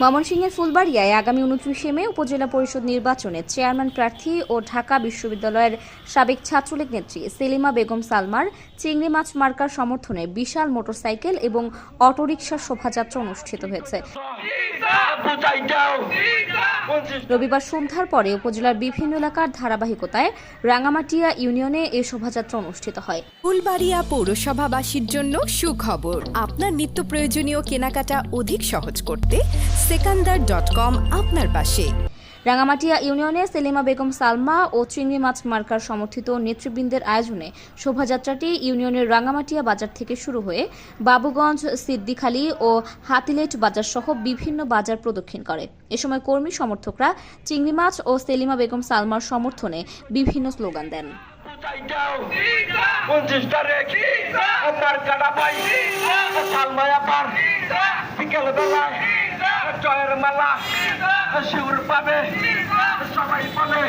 ময়মনসিংহের ফুলবাড়িয়ায় আগামী উনত্রিশে মে উপজেলা পরিষদ নির্বাচনে চেয়ারম্যান প্রার্থী ও ঢাকা বিশ্ববিদ্যালয়ের সাবেক ছাত্রলীগ নেত্রী সেলিমা বেগম সালমার চিংড়ি মাছ মার্কার সমর্থনে বিশাল মোটরসাইকেল এবং অটোরিকশা শোভাযাত্রা অনুষ্ঠিত হয়েছে। রবিবার সন্ধ্যার পরে উপজেলার বিভিন্ন এলাকার ধারাবাহিকতায় রাঙামাটিয়া ইউনিয়নে এই শোভাযাত্রা অনুষ্ঠিত হয়। ফুলবাড়িয়া পৌরসভাবাসীর জন্য সুখবর। আপনার নিত্য প্রয়োজনীয় কেনাকাটা অধিক সহজ করতে সেকান্দার ডট কম আপনার পাশে। রাঙামাটিয়া ইউনিয়নে সেলিমা বেগম সালমা ও চিংড়ি মাছ মার্কার সমর্থিত নেতৃবৃন্দের আয়োজনে শোভাযাত্রাটি ইউনিয়নের রাঙামাটিয়া বাজার থেকে শুরু হয়ে বাবুগঞ্জ, সিদ্দিখালী ও হাতিলেট বাজার সহ বিভিন্ন বাজার প্রদক্ষিণ করে। এ সময় কর্মী সমর্থকরা চিংড়ি মাছ ও সেলিমা বেগম সালমার সমর্থনে বিভিন্ন স্লোগান দেন। বিকেল বেলায় জয়ের মালা শিউর পাবে সবাই বলে